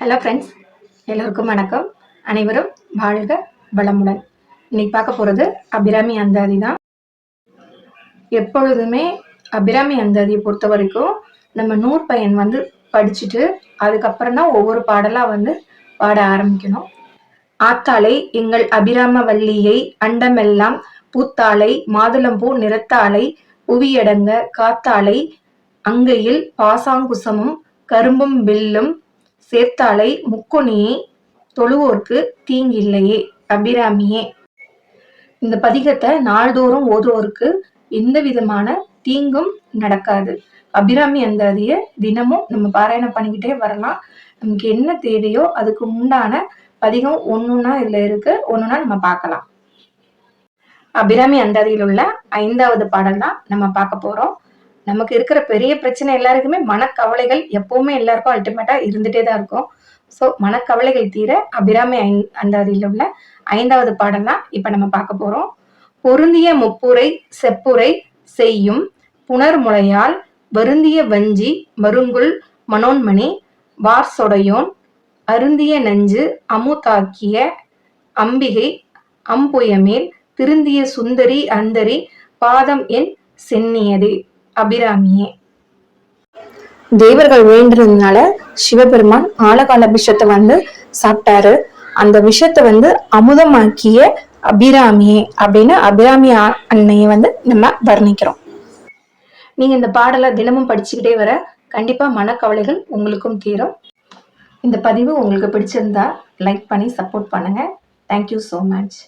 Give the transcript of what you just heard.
Hello friends எல்லோருக்கும் வணக்கம். அனைவரும் வாழ்க வளமுடன். இன்னைக்கு பார்க்க போகிறது அபிராமி அந்தாதி தான். எப்பொழுதுமே அபிராமி அந்தாதியை பொறுத்த வரைக்கும் நம்ம நூற் பையன் வந்து படிச்சுட்டு அதுக்கப்புறம் தான் ஒவ்வொரு பாடலாக வந்து பாட ஆரம்பிக்கணும். ஆத்தாளை எங்கள் அபிராம வள்ளியை அண்டமெல்லாம் பூத்தாளை மாதுளம்பூ நிறத்தாளை புவியடங்க காத்தாளை அங்கையில் பாசாங்குசமும் கரும்பும் வில்லும் சேர்த்தாளை முக்கொனியே தொழுவோர்க்கு தீங்கில்லையே அபிராமியே. இந்த பதிகத்தை நாள்தோறும் ஓதுவோருக்கு எந்த விதமான தீங்கும் நடக்காது. அபிராமி அந்தாதிய தினமும் நம்ம பாராயணம் பண்ணிக்கிட்டே வரலாம். நமக்கு என்ன தேவையோ அதுக்கு உண்டான பதிகம் ஒன்றுன்னா இதுல இருக்கு. ஒன்றுனா நம்ம பார்க்கலாம். அபிராமி அந்தாதியில் உள்ள ஐந்தாவது பாடல் தான் நம்ம பார்க்க போறோம். நமக்கு இருக்கிற பெரிய பிரச்சனை எல்லாருக்குமே மனக்கவலைகள் எப்பவுமே எல்லாருக்கும் அல்டிமேட்டா இருந்துட்டே தான் இருக்கும். ஸோ மனக்கவலைகள் தீர அபிராமி ஐ அந்தாதியில் உள்ள ஐந்தாவது பாடல் தான் இப்ப நம்ம பார்க்க போறோம். பொருந்திய முப்புரை செப்புரை செய்யும் புனர்முலையால் வருந்திய வஞ்சி மருங்குல் மனோன்மணி வார் சொடையோன் அருந்திய நஞ்சு அமுதாக்கிய அம்பிகை அம்புயமேல் திருந்திய சுந்தரி அந்தரி பாதம் என் சென்னியது. அபிராமியே தேவர்கள் வேண்டுறதுனால சிவபெருமான் ஆழகால விஷத்தை வந்து சாப்பிட்டாரு. அந்த விஷத்தை வந்து அமுதமாக்கிய அபிராமியே அப்படின்னு அபிராமி அன்னையை வந்து நம்ம வர்ணிக்கிறோம். நீங்க இந்த பாடலை தினமும் படிச்சுக்கிட்டே வர கண்டிப்பா மனக்கவலைகள் உங்களுக்கும் தீரும். இந்த பதிவு உங்களுக்கு பிடிச்சிருந்தா லைக் பண்ணி சப்போர்ட் பண்ணுங்க. Thank you so much